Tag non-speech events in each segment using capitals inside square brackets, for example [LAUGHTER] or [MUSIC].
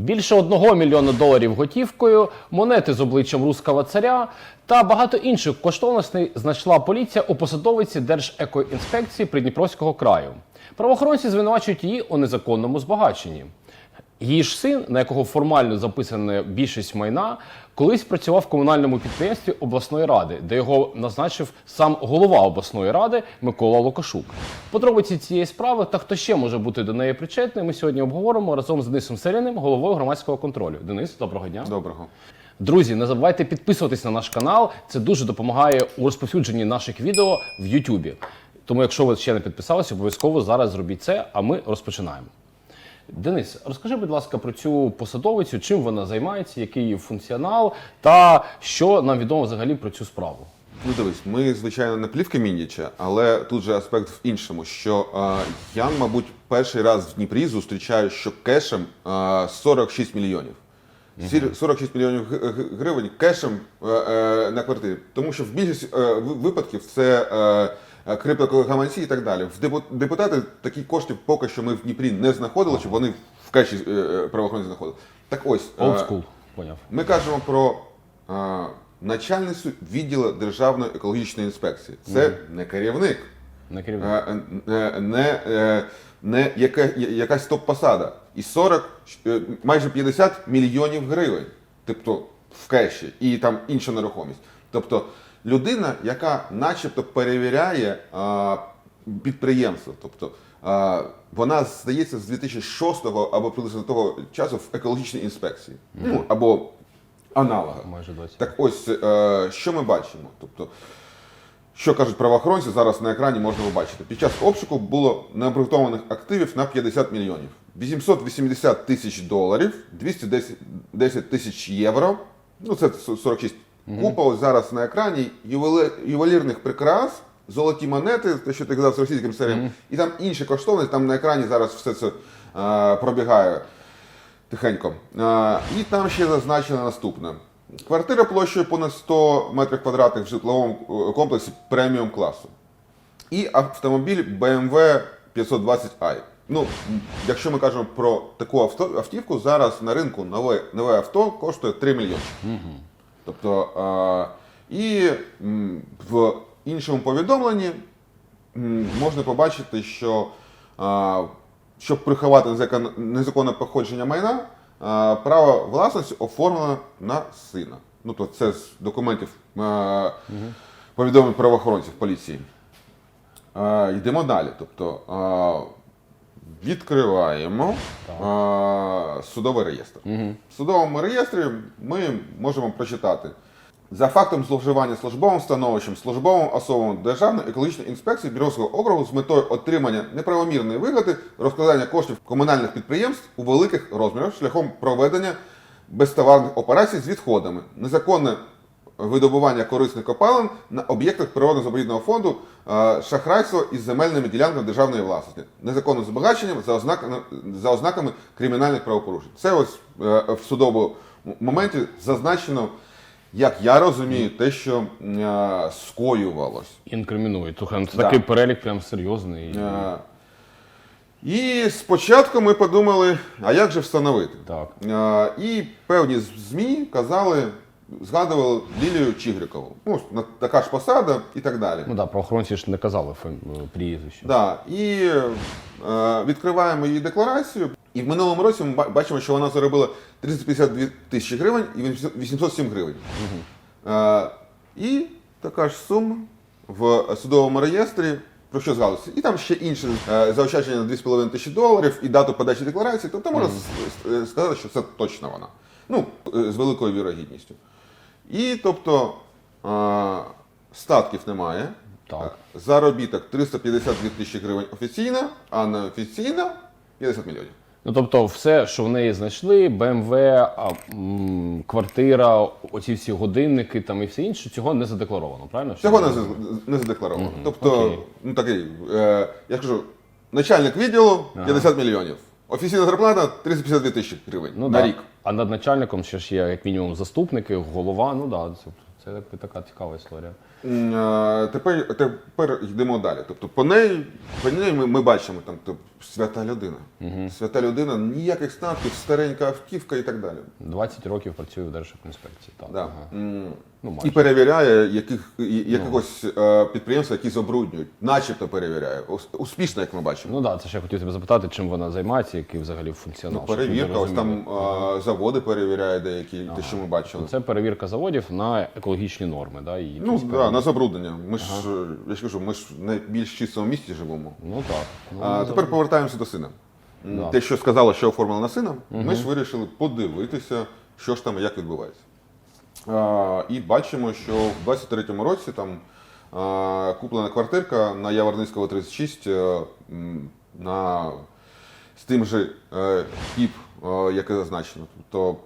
Більше одного мільйона доларів готівкою, монети з обличчям руского царя та багато інших коштовностей знайшла поліція у посадовиці Держекоінспекції Придніпровського краю. Правоохоронці звинувачують її у незаконному збагаченні. Її ж син, на якого формально записана більшість майна, колись працював в комунальному підприємстві обласної ради, де його назначив сам голова обласної ради Микола Лукашук. Подробиці цієї справи та хто ще може бути до неї причетний, ми сьогодні обговоримо разом з Денисом Селяним, головою громадського контролю. Денис, доброго дня. Доброго. Друзі, не забувайте підписуватись на наш канал. Це дуже допомагає у розповсюдженні наших відео в Ютубі. Тому, якщо ви ще не підписалися, обов'язково зараз зробіть це, а ми розпочинаємо. Денис, розкажи, будь ласка, про цю посадовицю, чим вона займається, який її функціонал, та що нам відомо взагалі про цю справу. Ну дивись, ми звичайно не плівки Міндіча, але тут же аспект в іншому, що е, я, мабуть, перший раз в Дніпрі зустрічаю, що кешем е, 46 мільйонів. Сір- 46 мільйонів г- г- гривень кешем е, е, на квартирі. Тому що в більшості е, ви- випадків це е, криптогаманці і так далі. В депу- депутати такі кошти поки що ми в Дніпрі не знаходили, щоб вони в кеші е, е, правоохоронці знаходили. Так ось. е, school, поняв. Ми кажемо про е, начальницю відділу Державної екологічної інспекції. Це не керівник, На керівник. е, е, не, е, не яка, якась топ-посада. І 40, е, майже 50 мільйонів гривень, тобто в кеші, і там інша нерухомість. Тобто людина, яка начебто перевіряє е, підприємство. Тобто, е, вона здається з 2006 або приблизно того часу в екологічній інспекції. Ну, або аналога. Майже 20. Так ось, е, що ми бачимо? Тобто, що кажуть правоохоронці, зараз на екрані можна побачити. Під час обшуку було необґрунтованих активів на 50 мільйонів. 880 тисяч доларів, 210 тисяч євро. Ну, це 46 купа. Ось зараз на екрані ювелірних прикрас, золоті монети, те, що ти казав з російським серієм, і там інші коштовності, там на екрані зараз все це е, пробігає тихенько. А, і там ще зазначено наступне. Квартира площею понад 100 метрів квадратних в житловому е, комплексі преміум класу. І автомобіль BMW 520i. Ну, якщо ми кажемо про таку авто, автівку, зараз на ринку нове, нове авто коштує 3 мільйони. Тобто, і в іншому повідомленні можна побачити, що щоб приховати незаконне походження майна, право власності оформлено на сина. Ну, то це з документів повідомлень правоохоронців поліції. Йдемо далі. Тобто відкриваємо а, судовий реєстр. В судовому реєстрі ми можемо прочитати. За фактом зловживання службовим становищем, службовим особам Державної екологічної інспекції Бірського округу з метою отримання неправомірної вигоди, розкладання коштів комунальних підприємств у великих розмірах шляхом проведення безтоварних операцій з відходами, незаконне видобування корисних копалин на об'єктах природно-заповідного фонду, е, шахрайство із земельними ділянками державної власності, незаконне збагачення за ознаками, за ознаками кримінальних правопорушень. Це ось е, в судовому моменті зазначено, як я розумію, те, що е, скоювалось. Інкримінують. Слухай, ну це Да. такий перелік прям серйозний. Е, І спочатку ми подумали, а як же встановити? Так. Е, І певні ЗМІ казали, згадували Лілію Чігрикову. Ну, така ж посада і так далі. Ну так, да, правоохоронці ж не казали фам- прізвище. Да. І е, відкриваємо її декларацію. І в минулому році ми бачимо, що вона заробила 352 тисячі гривень і 807 гривень. Е, і така ж сума в судовому реєстрі. Про що згадувалося? І там ще інше е, заощадження на 2,5 тисячі доларів і дату подачі декларації. Тобто можна с- с- сказати, що це точно вона. Ну, е, з великою вірогідністю. І тобто е, статків немає. Так. Заробіток 352 тисячі гривень офіційно, а неофіційно 50 мільйонів. Ну тобто, все, що в неї знайшли, БМВ, а, м, квартира, оці всі годинники там і все інше, цього не задекларовано, правильно? Цього не, не задекларовано. Тобто, Окей. ну такий, е, я кажу, начальник відділу 50 мільйонів. Офіційна зарплата 352 тисячі гривень Ну, на да. рік. А над начальником ще ж є як мінімум заступники, голова. Ну да, це Це така цікава історія. Е, Тепер, тепер йдемо далі. Тобто по неї, по неї ми, ми бачимо там тобто, свята людина. Свята людина, ніяких статків, старенька автівка і так далі. 20 років працюю в Держекоінспекції. Так, Да. ага. Ну, І перевіряє яких, і- якихось е, підприємств, які забруднюють, начебто перевіряє. Ус- Успішно, як ми бачимо. Ну так, да, це ще я хотів тебе запитати, чим вона займається, який взагалі функціонал. Ну, щоб люди перевірка, ось там е, заводи перевіряє деякі, те, що ми бачили. Це перевірка заводів на екологічні норми. Да, і Ну якісь так, да, на забруднення. Ми ж, е, я ж кажу, ми ж в найбільш чистому місті живемо. Ну так. Ну, А, тепер повертаємося до сина. М, Да. Те, що сказала, що оформили на сина, ми ж вирішили подивитися, що ж там і як відбувається. І бачимо, що в 23-му році там куплена квартирка на Яворницького 36 е, на, з тим же е, ПІП, е, яке зазначено. Тобто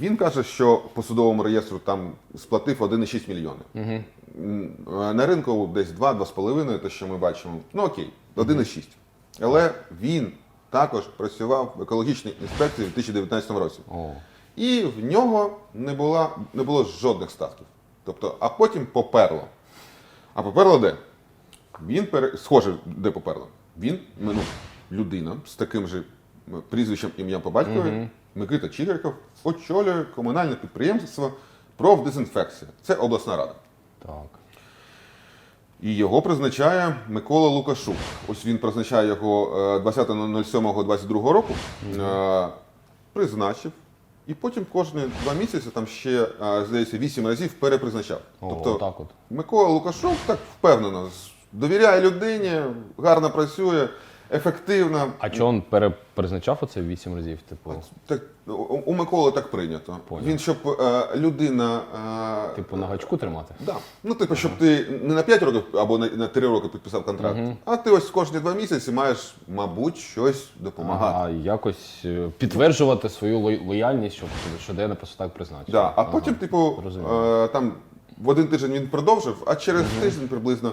він каже, що по судовому реєстру там сплатив 1,6 мільйони. Е, На ринку десь 2-2,5, те, що ми бачимо. Ну окей, 1,6. Але він також працював в екологічній інспекції в 2019 році. О, І в нього не, була, не було жодних статків. Тобто, а потім поперло. А поперло де? Він пере... схоже, де поперло. Він, ну, людина з таким же прізвищем ім'ям по батькові, Микита Чигирков, очолює комунальне підприємство профдезінфекція. Це обласна рада. так. І його призначає Микола Лукашук. Ось він призначає його е, 20.07.22 року, е, призначив. І потім кожні два місяці, там ще, е, здається, вісім разів перепризначав. О, тобто так от. Микола Лукашов так впевнено, довіряє людині, гарно працює, ефективно. А чого він перепризначав оце вісім разів? Типу, Так, у, Миколи так прийнято. Понял. Він, щоб е, людина. Е, типу на гачку тримати? Да. Ну, типу, щоб ти не на 5 років або на, на 3 роки підписав контракт, а ти ось кожні 2 місяці маєш, мабуть, щось допомагати. А якось е, підтверджувати свою лой- лояльність, щоб щоденно просто так призначити. Да. А Ага. потім, типу, Розумію. е, там в один тиждень він продовжив, а через тиждень приблизно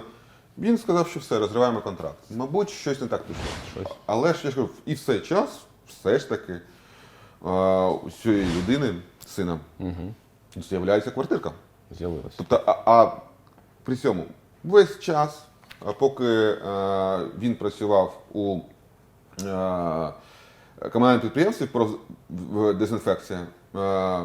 він сказав, що все, розриваємо контракт. Мабуть, щось не так пішло. Щось. Але ж я ж кажу, і в цей час все ж таки е, у цієї людини, сина, з'являється квартирка. З'явилось. Тобто, а, а при цьому весь час, а поки е, він працював у е, комунальному підприємстві про дезінфекція, е,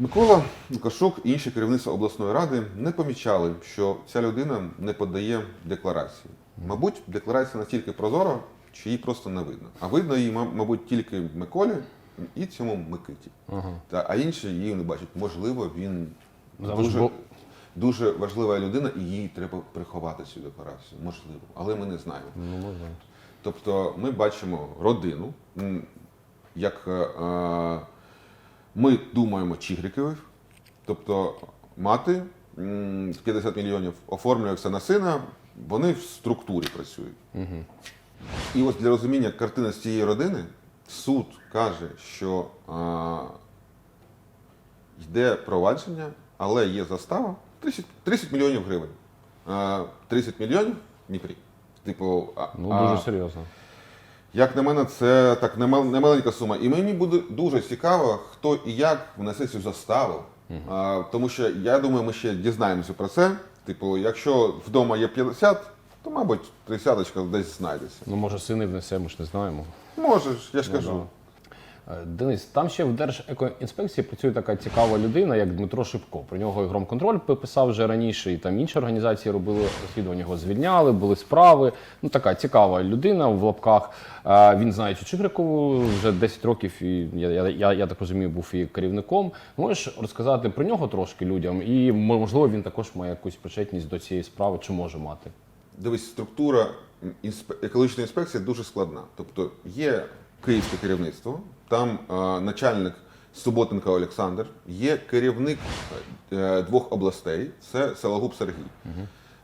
Микола Лукашук і інші керівництва обласної ради не помічали, що ця людина не подає декларації. Мабуть, декларація настільки прозора, що її просто не видно. А видно її, мабуть, тільки Миколі і цьому Микиті. Ага. Та, а інші її не бачать. Можливо, він дуже, дуже важлива людина, і їй треба приховати цю декларацію. Можливо, але ми не знаємо. Ну. Тобто ми бачимо родину, як е, е, ми думаємо Чігриків, тобто мати з 50 мільйонів оформлює все на сина, вони в структурі працюють. І ось для розуміння картини з цієї родини суд каже, що е, йде провадження, але є застава 30, 30 мільйонів гривень. Е, 30 мільйонів Дніпрі. Типу, а, Ну, дуже серйозно. Як на мене, це так немал- немаленька сума. І мені буде дуже цікаво, хто і як внесе цю заставу. А, тому що я думаю, ми ще дізнаємося про це. Типу, якщо вдома є 50, то, мабуть, 30 десь знайдеться. Ну, може, сини внесе, ми ж не знаємо. Може я ж кажу. Е, Денис, там ще в Держекоінспекції працює така цікава людина, як Дмитро Шипко. Про нього і громконтроль писав вже раніше, і там інші організації робили розслідування, його звільняли, були справи. Ну така цікава людина в лапках. Е, Він знає цю вже 10 років, і я, я, я, я так розумію, був і керівником. Можеш розказати про нього трошки людям, і можливо він також має якусь причетність до цієї справи, чи може мати. Дивись, структура екологічної інспекції дуже складна. Тобто є київське керівництво, там е, начальник Суботенко Олександр, є керівник е, двох областей, це Сологуб Сергій.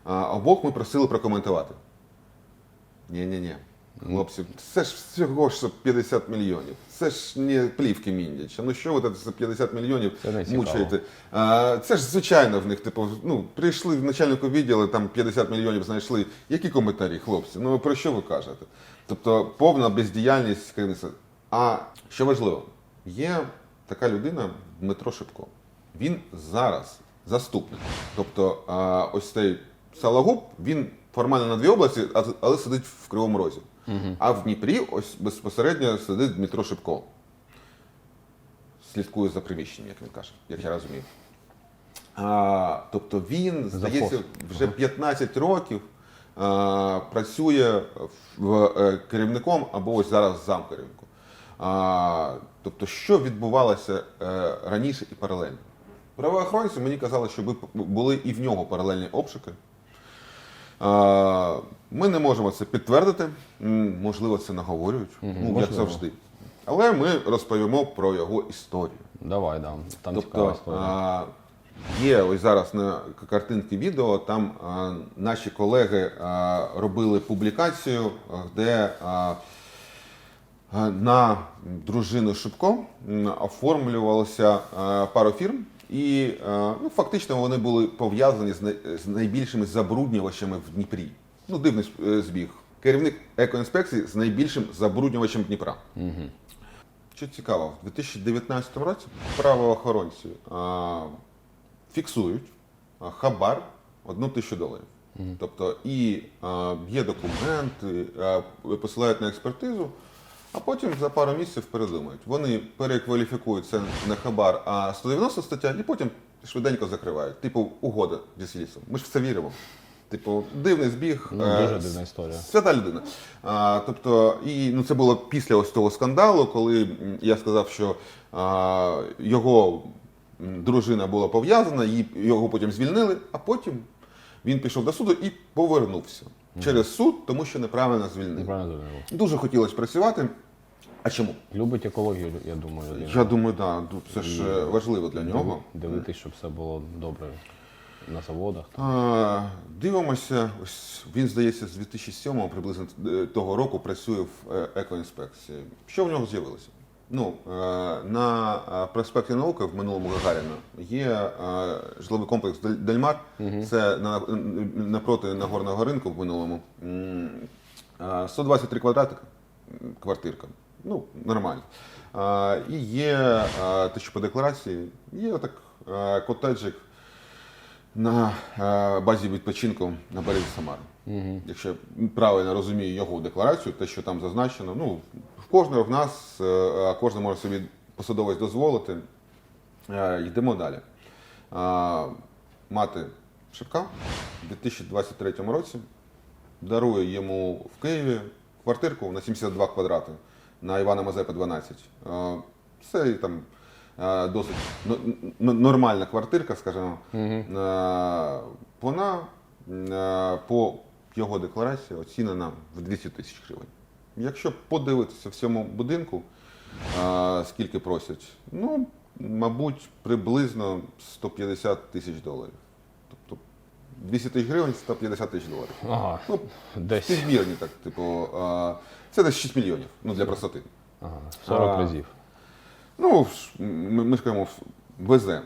А обох ми просили прокоментувати. Ні-ні-ні. Хлопці, це ж всього ж 50 мільйонів. Це ж не плівки міндяча. Ну що ви за 50 мільйонів Це мучаєте? А, це ж звичайно в них, типу, ну, прийшли в начальнику відділу, там 50 мільйонів знайшли. Які коментарі, хлопці? Ну про що ви кажете? Тобто повна бездіяльність керівництва. А що важливо, є така людина Дмитро Шипко. він зараз заступник. Тобто ось цей Салагуб, він формально на дві області, але сидить в Кривому Розі. А в Дніпрі ось безпосередньо сидить Дмитро Шипко. Слідкує за приміщенням, як він каже, як я розумію. А, тобто він, здається, вже 15 років а, працює в, е, керівником або ось зараз замкерівником. А, тобто, що відбувалося е, раніше і паралельно? Правоохоронці мені казали, що були і в нього паралельні обшуки. А, Ми не можемо це підтвердити. Можливо, це наговорюють, ну, як завжди. Але ми розповімо про його історію. Давай, да. Там цікава Тобто історія. а, є ось зараз на к- картинки відео. Там а, наші колеги а, робили публікацію, де а, на дружину Шипко оформлювалося пару фірм. І ну, фактично вони були пов'язані з, найбільшими забруднювачами в Дніпрі. Ну, дивний е, збіг. Керівник екоінспекції з найбільшим забруднювачем Дніпра. Що цікаво, в 2019 році правоохоронці а, фіксують хабар одну тисячу доларів. Тобто і а, є документи, а, посилають на експертизу, а потім за пару місяців передумають. Вони перекваліфікують це на хабар, а 190 стаття, і потім швиденько закривають. Типу, угода зі слідством. Ми ж в це віримо. Типу, дивний збіг. Ну, е, дуже дивна історія. Свята людина. А, тобто, і ну, це було після ось того скандалу, коли я сказав, що а, його дружина була пов'язана, її- його потім звільнили, а потім він пішов до суду і повернувся через суд, тому що неправильно звільнили. Неправильно зрозуміло. Дуже хотілося працювати. А чому? Любить екологію, я думаю, людина. Я думаю, да, ну, це ж е, важливо для нього. Дивитись, щоб все було добре на заводах. А, Дивимося, ось він здається з 2007 приблизно е, того року працює в е, екоінспекції. Що в нього з'явилося? Ну е, на е, проспекті науки в минулому Гагаріна є е, житловий комплекс «Дель- Дельмар. Це на, напроти Нагорного ринку в минулому. М, е, 123 квадратика, м, квартирка. Ну, нормально. Е, І є те, що по декларації, є отак котеджик на базі відпочинку на березі Самари. Якщо я правильно розумію його декларацію, те, що там зазначено, ну в кожного в нас, е, кожен може собі посадовець дозволити. Е, Йдемо далі. Мати Шипка у 2023 році дарує йому в Києві квартирку на 72 квадрати на Івана Мазепи 12. Е, Це там е, досить нормальна квартирка, скажімо. Е, Вона по його декларації оцінена в 200 тисяч гривень. Якщо подивитися в цьому будинку, скільки просять, ну, мабуть, приблизно 150 тисяч доларів. Тобто 200 тисяч гривень 150 тисяч доларів. Ага, Ну, десь співмірні так, типу, це десь 6 мільйонів, ну для простоти. ага, 40 А, разів. Ну, ми, ми ж кажемо, везе.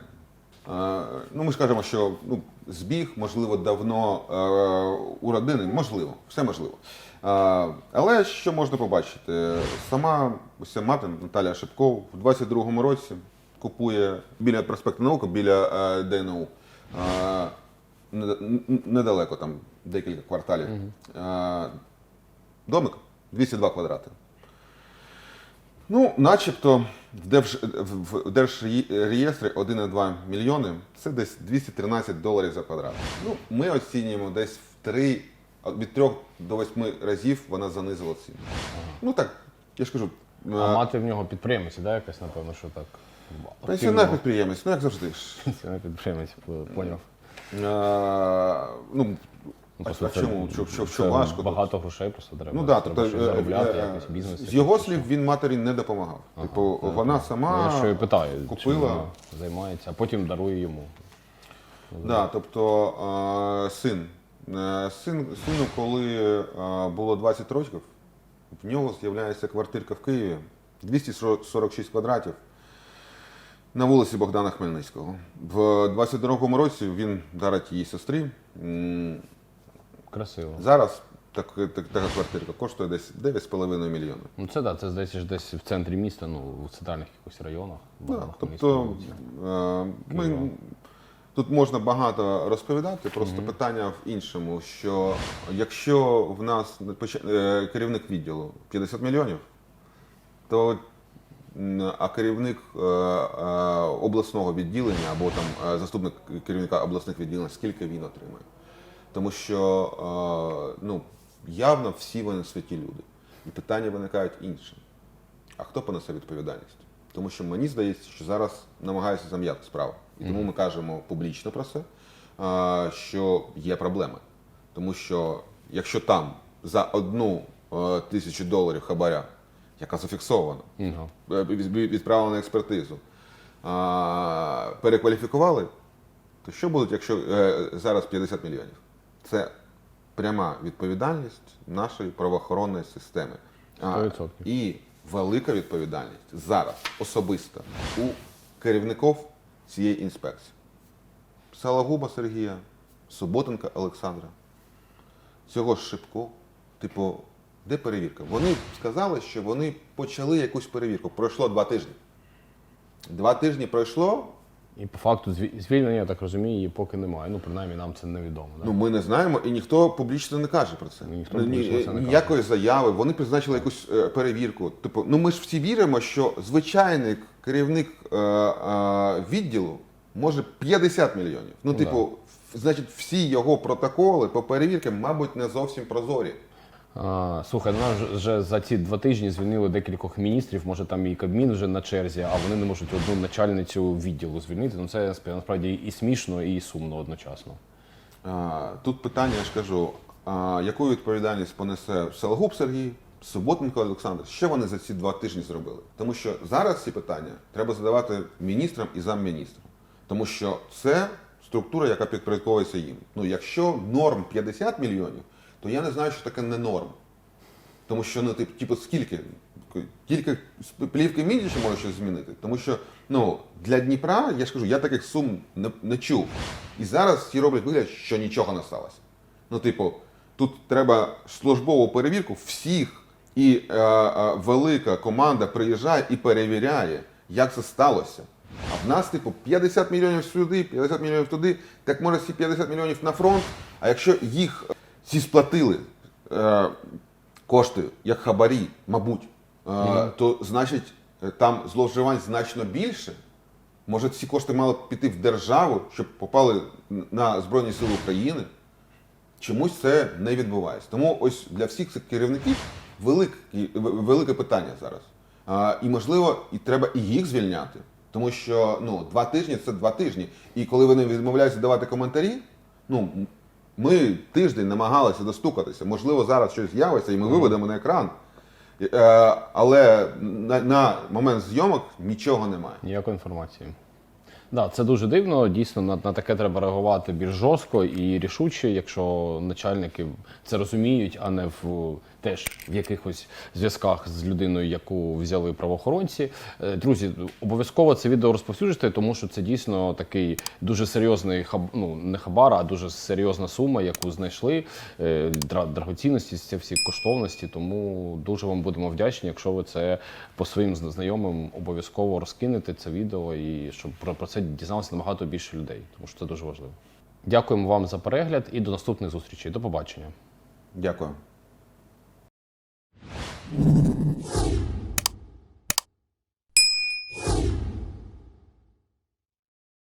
Ну, ми ж кажемо, що ну, збіг, можливо, давно у родини, можливо, все можливо. Але що можна побачити? Сама ось мати Наталія Шипко в 22-му році купує біля проспекту науки, біля е, ДНУ. Недалеко, там декілька кварталів. Домик 202 квадрати. Ну, начебто, в, держреєстрі 1,2 мільйони це десь 213 доларів за квадрат. Ну, ми оцінюємо десь в 3, від 3 до 8 разів вона занизила ціну. Ну так, я ж кажу, А е, мати в нього підприємець, да, якась, напевно, що так. пенсіонер підприємець, ну як завжди ж. Пенсіонер підприємець, поняв. Е, ну, Просто а це- чому? Що, що, це важко? Багато грошей просто треба. Ну да, треба тобто щось е, заробляти, е, якийсь бізнес. з його слів він матері не допомагав. Типу, вона сама Ну, я що і питаю, чим купила. вона займається, а потім дарує йому. Да, тобто е, син. Е, син. Сину, коли е, було 20 років, в нього з'являється квартирка в Києві 246 квадратів на вулиці Богдана Хмельницького. В 22-му році він дарить її сестрі. Красиво. Зараз так, так, така квартирка коштує десь 9,5 мільйонів. Ну це да, це здається ж десь в центрі міста, ну в центральних якихось районах. Так, тобто е, ми, тут можна багато розповідати, просто питання в іншому, що якщо в нас е, керівник відділу 50 мільйонів, то а керівник е, е, обласного відділення або там е, заступник керівника обласних відділень, скільки він отримує? Тому що е, ну, явно всі вони святі люди. І питання виникають інші. А хто понесе відповідальність? Тому що мені здається, що зараз намагаються зам'яти справу. І тому ми кажемо публічно про це, а, що є проблеми. Тому що якщо там за одну е, тисячу доларів хабаря, яка зафіксована, Ну. е, відправлена на експертизу, перекваліфікували, то що буде, якщо е, зараз 50 мільйонів? Це пряма відповідальність нашої правоохоронної системи. 100%. і велика відповідальність зараз особиста у керівників цієї інспекції. Салагуба Сергія, Суботенка Олександра, цього ж Шипко. Типу, де перевірка? Вони сказали, що вони почали якусь перевірку. Пройшло два тижні. Два тижні пройшло, І по факту зві- звільнення, я так розумію, її поки немає. Ну, принаймні, нам це невідомо. Да? Ну, ми не знаємо, і ніхто публічно не каже про це. Ніхто Ні- публічно це не ніякої заяви. Вони призначили якусь е, перевірку. Типу, ну ми ж всі віримо, що звичайний керівник е, е, відділу може 50 мільйонів. Ну, Ну, типу, в- значить, всі його протоколи по перевіркам, мабуть, не зовсім прозорі. Слухай, ну нас вже за ці два тижні звільнили декількох міністрів. Може там і Кабмін вже на черзі, а вони не можуть одну начальницю відділу звільнити. Ну це насправді- і смішно, і сумно одночасно. А, Тут питання, я ж кажу, а, яку відповідальність понесе Сологуб Сергій, Суботенко Олександр? Що вони за ці два тижні зробили? Тому що зараз ці питання треба задавати міністрам і замміністрам. Тому що це структура, яка підпорядковується їм. Ну, якщо норм 50 мільйонів, то я не знаю, що таке не норм. Тому що, ну, тип, типу, скільки? Тільки плівки мідічі може щось змінити. Тому що ну, для Дніпра, я ж кажу, я таких сум не, не чув. І зараз всі роблять вигляд, що нічого не сталося. Ну, типу, тут треба службову перевірку всіх, і е, е, велика команда приїжджає і перевіряє, як це сталося. А в нас, типу, 50 мільйонів сюди, 50 мільйонів туди, так може ці 50 мільйонів на фронт. А якщо їх ці сплатили е, кошти як хабарі, мабуть, е, то значить е, там зловживань значно більше. Може, ці кошти мали б піти в державу, щоб попали на Збройні Сили України. Чомусь це не відбувається. Тому ось для всіх цих керівників велике, велике питання зараз. А, і можливо, і треба і їх звільняти. Тому що ну, два тижні це два тижні. І коли вони відмовляються давати коментарі, ну ми тиждень намагалися достукатися. Можливо, зараз щось з'явиться, і ми виведемо на екран. Е, але на, на момент зйомок нічого немає. Ніякої інформації. Да, це дуже дивно. Дійсно, на, на таке треба реагувати більш жорстко і рішуче, якщо начальники це розуміють, а не в теж в якихось зв'язках з людиною, яку взяли правоохоронці. Е, Друзі, обов'язково це відео розповсюджуйте, тому що це дійсно такий дуже серйозний хаб, ну не хабар, а дуже серйозна сума, яку знайшли е, дра- драгоцінності, це всі коштовності. Тому дуже вам будемо вдячні, якщо ви це по своїм знайомим обов'язково розкинете це відео і щоб про це дізналося набагато більше людей, тому що це дуже важливо. Дякуємо вам за перегляд і до наступних зустрічей. До побачення. Дякую. Thank [LAUGHS] you